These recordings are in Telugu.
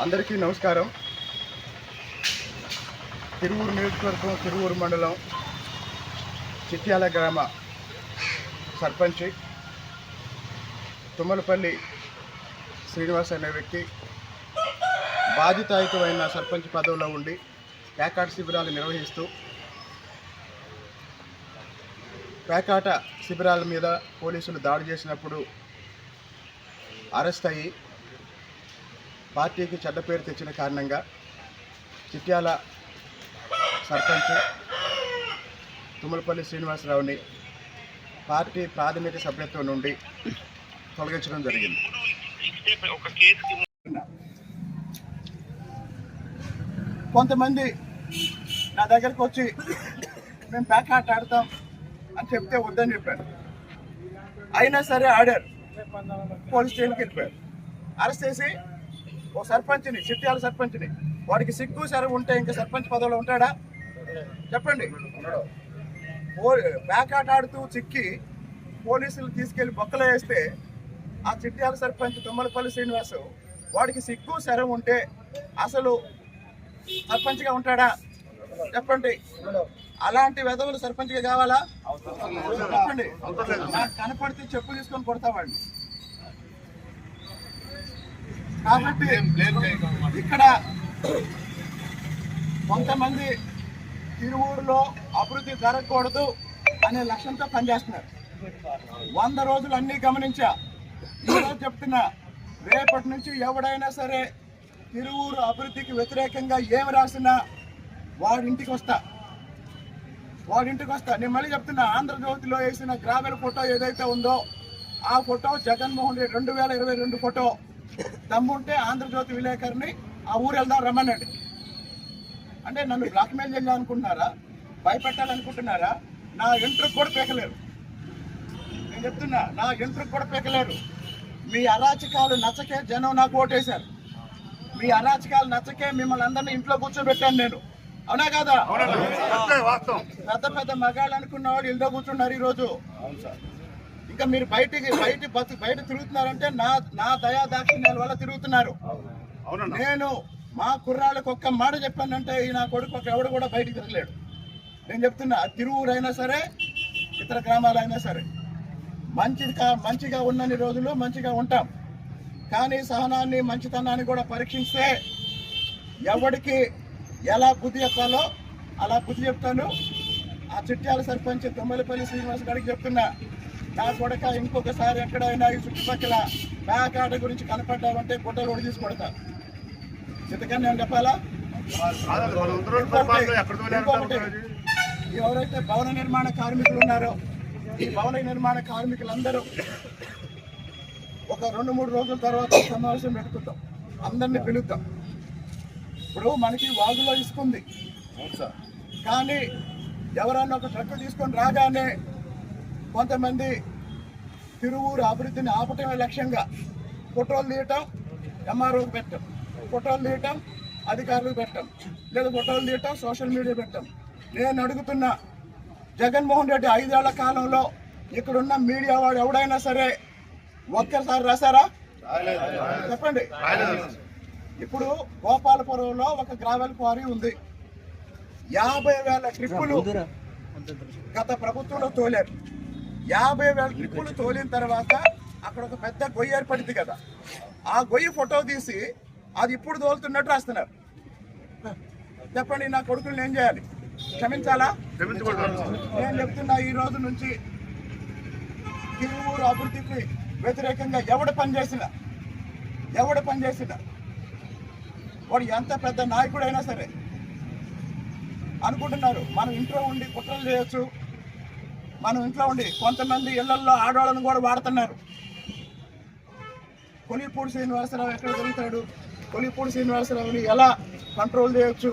అందరికీ నమస్కారం. తిరువూరు నియోజకవర్గం తిరువూరు మండలం చిట్యాల గ్రామ సర్పంచ్ తుమ్మలపల్లి శ్రీనివాస్ అనే వ్యక్తి బాధితాయుతమైన సర్పంచ్ పదవిలో ఉండి పేకాట శిబిరాలు నిర్వహిస్తూ పేకాట శిబిరాల మీద పోలీసులు దాడి చేసినప్పుడు అరెస్ట్ అయ్యి పార్టీకి చెడ్డ పేరు తెచ్చిన కారణంగా చిట్యాల సర్పంచ్ తుమ్మలపల్లి శ్రీనివాసరావుని పార్టీ ప్రాథమిక సభ్యత్వం నుండి తొలగించడం జరిగింది. కొంతమంది నా దగ్గరకు వచ్చి మేము బ్యాక్ ఆట ఆడతాం అని చెప్తే వద్దని చెప్పారు. అయినా సరే ఆడారు. పోలీస్ స్టేషన్కి వెళ్ళిపోయారు. అరెస్ట్ చేసి ఓ సర్పంచ్ని చిట్యాల సర్పంచ్ని వాడికి సిగ్గు సరే ఉంటే ఇంకా సర్పంచ్ పదవిలో ఉంటాడా? చెప్పండి. బ్యాక్ ఆట ఆడుతూ చిక్కి పోలీసులు తీసుకెళ్ళి బొక్కలు వేస్తే ఆ చిట్యాల సర్పంచ్ తుమ్మలపల్లి శ్రీనివాసు వాడికి సిగ్గు శరం ఉంటే అసలు సర్పంచ్గా ఉంటాడా? చెప్పండి. అలాంటి వెధవులు సర్పంచ్గా కావాలా? చెప్పండి. నాకు కనపడితే చెప్పు తీసుకొని కొడతామండి కాబట్టి ఇక్కడ కొంతమంది తిరువూరులో అభివృద్ధి జరగకూడదు అనే లక్ష్యంతో పనిచేస్తున్నారు. వంద రోజులు అన్నీ గమనించా. ఈరోజు చెప్తున్నా రేపటి నుంచి ఎవడైనా సరే తిరువూరు అభివృద్ధికి వ్యతిరేకంగా ఏమి రాసినా వాడింటికి వస్తా. వాడింటికి వస్తా. నేను మళ్ళీ చెప్తున్నా ఆంధ్రజ్యోతిలో వేసిన గ్రామీణ ఫోటో ఏదైతే ఉందో ఆ ఫోటో జగన్మోహన్ రెడ్డి రెండు వేల ఇరవై రెండు ఫోటో. దమ్ముంటే ఆంధ్రజ్యోతి విలేకరిని ఆ ఊరు వెళ్దాం రమ్మనండి. అంటే నన్ను బ్లాక్మెయిల్ చేయాలనుకుంటున్నారా? భయపెట్టాలనుకుంటున్నారా? నా ఇంట్రెస్ట్ కూడా పీకలేరు చెప్తున్నా నా ఇంట్రెస్ట్ కూడా పీకలేరు మీ అరాచకాలు నచ్చకే జనం నాకు ఓటేశారు. మీ అరాచకాలు నచ్చకే మిమ్మల్ని అందరినీ ఇంట్లో కూర్చోబెట్టాను నేను. అవునా కాదా? పెద్ద పెద్ద మగాళ్ళు అనుకున్న వాళ్ళు ఇంట్లో కూర్చున్నారు ఈరోజు. ఇంకా మీరు బయటికి బయట బతు బయట తిరుగుతున్నారంటే నా నా దయా దాక్షిణ్యాల వల్ల తిరుగుతున్నారు. నేను మా కుర్రాళ్ళకి ఒక్క మాట చెప్పానంటే ఈ నా కొడుకు ఒక ఎవడు కూడా బయటికి తిరగలేడు. నేను చెప్తున్నా తిరువురు అయినా సరే ఇతర గ్రామాలైనా సరే మంచిది కా మంచిగా ఉన్నన్ని రోజులు మంచిగా ఉంటాం. కానీ సహనాన్ని మంచితనాన్ని కూడా పరీక్షిస్తే ఎవడికి ఎలా బుద్ధి చెప్పాలో అలా బుద్ధి చెప్తాను. ఆ చిట్యాల సర్పంచ్ తొమ్మలపల్లి శ్రీనివాస్ గారికి చెప్తున్నా నా కొడక ఇంకొకసారి ఎక్కడైనా ఈ చుట్టుపక్కల బ్యాక్ ఆట గురించి కనపడ్డామంటే గుడ్డలు కూడా తీసి కొడతా. చిత్తకన్నా నేను చెప్పాలా? ఎవరైతే భవన నిర్మాణ కార్మికులు ఉన్నారో ఈ భవన నిర్మాణ కార్మికులందరూ ఒక రెండు మూడు రోజుల తర్వాత సమావేశం పెట్టుకుంటాం. అందరినీ పిలుద్దాం. ఇప్పుడు మనకి వాగులో ఇసుకుంది. కానీ ఎవరన్నా ఒక ట్రక్ తీసుకొని రాగానే కొంతమంది తిరువూరు అభివృద్ధిని ఆపటమే లక్ష్యంగా ఫోటోలు తీయటం ఎంఆర్ఓకి పెట్టడం ఫోటోలు తీయటం అధికారులకు పెట్టడం లేదా ఫోటోలు తీయటం సోషల్ మీడియా పెట్టడం నేను అడుగుతున్నా జగన్మోహన్ రెడ్డి ఐదేళ్ళ కాలంలో ఇక్కడున్న మీడియా వాడు ఎవడైనా సరే ఒక్కసారి రాశారా? చెప్పండి. ఇప్పుడు గోపాలపురంలో ఒక గ్రావెల్ క్వారీ ఉంది. యాభై వేల ట్రిప్పులు గత ప్రభుత్వంలో తోలారు. యాభై వేల ట్రిప్పులు తోలిన తర్వాత అక్కడ ఒక పెద్ద గొయ్యి ఏర్పడింది కదా. ఆ గొయ్యి ఫోటో తీసి అది ఇప్పుడు తోలుతున్నట్టు రాస్తున్నారు. చెప్పండి నా కొడుకులు ఏం చేయాలి? క్షమించాలా? నేను చెప్తున్నా ఈ రోజు నుంచి తిరువూరు అభివృద్ధికి వ్యతిరేకంగా ఎవడు పనిచేసినా ఎవడు పనిచేసినా వాడు ఎంత పెద్ద నాయకుడైనా సరే అనుకుంటున్నారు మనం ఇంట్లో ఉండి కుట్రలు చేయొచ్చు మనం ఇంట్లో ఉండి కొంతమంది ఇళ్ళలో ఆడవాళ్ళని కూడా వాడుతున్నారు. కొలిపూడి శ్రీనివాసరావు ఎక్కడ దొరుకుతాడు? కొలిపూడి శ్రీనివాసరావుని ఎలా కంట్రోల్ చేయొచ్చు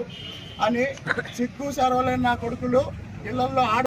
అని సిగ్గు సర్వలేని నా కొడుకులు ఇళ్ళలో ఆడ